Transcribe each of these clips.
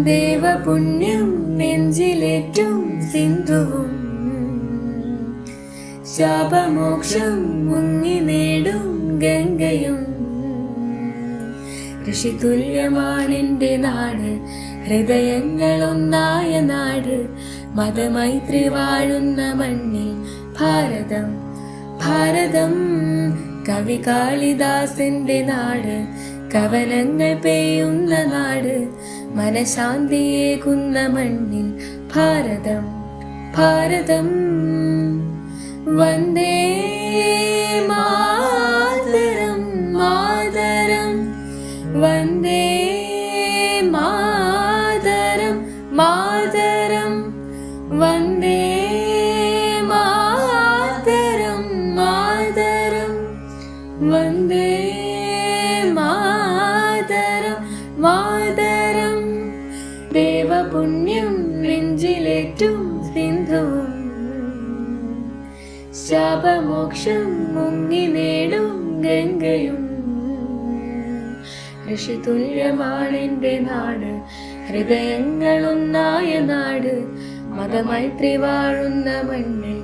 ദേവപുണ്യം നെഞ്ചിലേറ്റും സിന്ധുവും. ശാപമോക്ഷം മുങ്ങി നേടും ഗംഗയും. ഋഷിതുല്യമാണെന്റെ നാട് ഹൃദയങ്ങൾ ഒന്നായ നാട്. മതമൈത്രി വാഴുന്ന മണ്ണിൽ ഭാരതം ഭാരതം. കവി കാളിദാസന്റെ നാട് കവനങ്ങൾ പെയ്യുന്ന നാട് മനശാന്തിയേകുന്ന മണ്ണിൽ ഭാരതം ഭാരതം വന്ദേ മാതരം മാതരം വന്ദേ മാതരം മാതരം വന്ദേ മാതരം മാതരം വന്ദേ നെഞ്ചിലേറ്റും സിന്ധുവും. ശാപമോക്ഷം മുങ്ങി നേടും ഗംഗയും. ഋഷിതുല്യമാണെന്റെ നാട്. ഹൃദയങ്ങളൊന്നായ നാട്. മതമൈത്രി വാഴുന്ന മണ്ണിൽ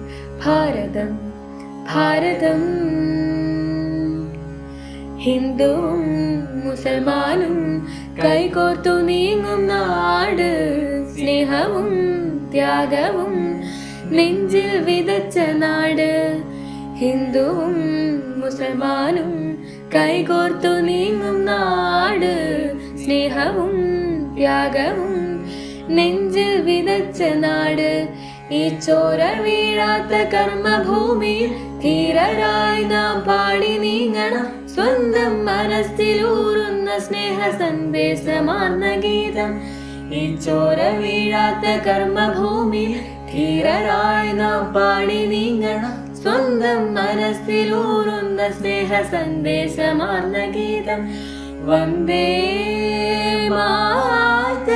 ഭാരതം ഭാരതം. ഹിന്ദുവും മുസൽമാനും കൈകോർത്തു നീങ്ങും നാട്. സ്നേഹവും ത്യാഗവും നെഞ്ചിൽ വിതച്ച നാട്. ഹിന്ദുവും മുസൽമാനും കൈകോർത്തു നീങ്ങും നാട്. സ്നേഹവും ത്യാഗവും നെഞ്ചിൽ വിതച്ച നാട്. ഈ ചോര വീഴാത്ത കർമ്മഭൂമിയിൽ ധീരരായി നാം പാടി നീങ്ങണം. സ്വന്തം മനസ്സിലൂറുന്ന സ്നേഹ സന്ദേശമാർന്ന ഗീതം. ഈ ചോര വീഴാത്ത കർമ്മഭൂമിയിൽ ധീരരായി നാം പാടി നീങ്ങണം. സ്വന്തം മനസ്സിലൂറുന്ന സ്നേഹ സന്ദേശമാർന്ന ഗീതം. വന്ദേ മാതരം.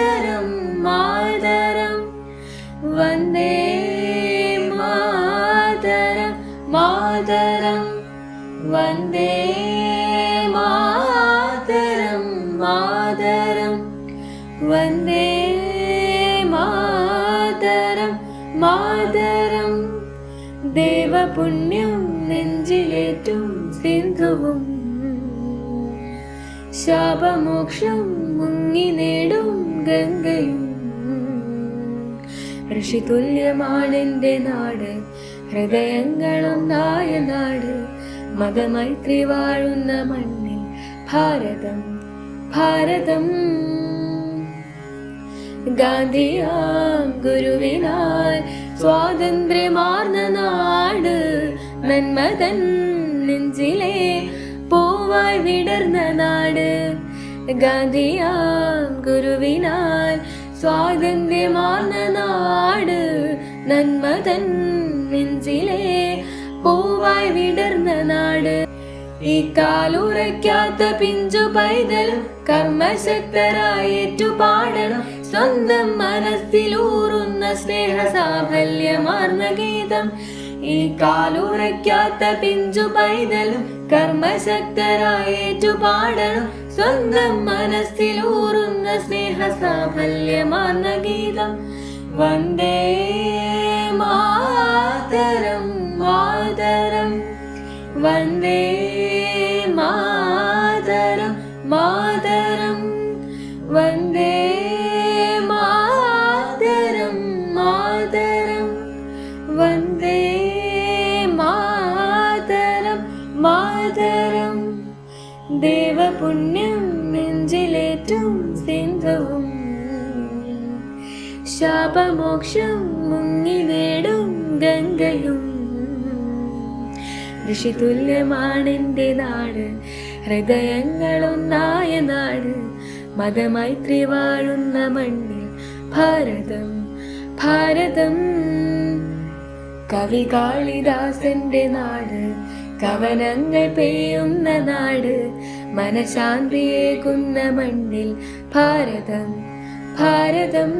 വന്ദേ മാതരം മാതരം. വന്ദേ മാതരം മാതരം. ദേവപുണ്യം നെഞ്ചിലേറ്റും സിന്ധുവും. ശാപമോക്ഷം മുങ്ങി നേടും ഗംഗയും. ഋഷിതുല്യമാണെന്റെ നാട് ഹൃദയങ്ങളൊന്നായ നാട്. മതമൈത്രി വാഴുന്ന മണ്ണിൽ ഭാരതം ഭാരതം. ഗാന്ധിയാം ഗുരുവിനാൽ സ്വാതന്ത്ര്യമാർന്ന നാട് നന്മതൻ നെഞ്ചിലെ പൂവായി വിടർന്ന നാട്. ഗാന്ധിയാം ഗുരുവിനാൽ സ്വാതന്ത്ര്യമാർന്ന നാട് നന്മതൻ നെഞ്ചിലെ പൂവായി വിടർന്ന നാട്. ഈ കാലുറയ്ക്കാത്ത പിഞ്ചു പൈതലും കർമ്മശക്തരായേറ്റു പാടണം സ്വന്തം മനസ്സിലൂറുന്ന സ്നേഹ സാഫല്യമാർന്ന ഗീതം. ഈ കാലുറയ്ക്കാത്ത പിഞ്ചു പൈതലും കർമ്മശക്തരായേറ്റു പാടണം സ്വന്തം മനസ്സിലൂറുന്ന സ്നേഹ സാഫല്യമാർന്ന ഗീതം. വന്ദേ മാതരം. വന്ദേ മാതരം മാതരം. വന്ദേ മാതരം മാതരം. ദേവപുണ്യം നെഞ്ചിലേറ്റും സിന്ധവും. ശാപമോക്ഷം മുങ്ങി നേടും ഗംഗയും. ഋഷിതുല്യമാണെന്റെ നാട്. ഹൃദയങ്ങളൊന്നായ നാട് മതമൈത്രി വാഴുന്ന മണ്ണിൽ ഭാരതം ഭാരതം. കവി കാളിദാസന്റെ നാട് കവനങ്ങൾ പെയ്യുന്ന നാട് മനശാന്തിയേകുന്ന മണ്ണിൽ ഭാരതം ഭാരതം.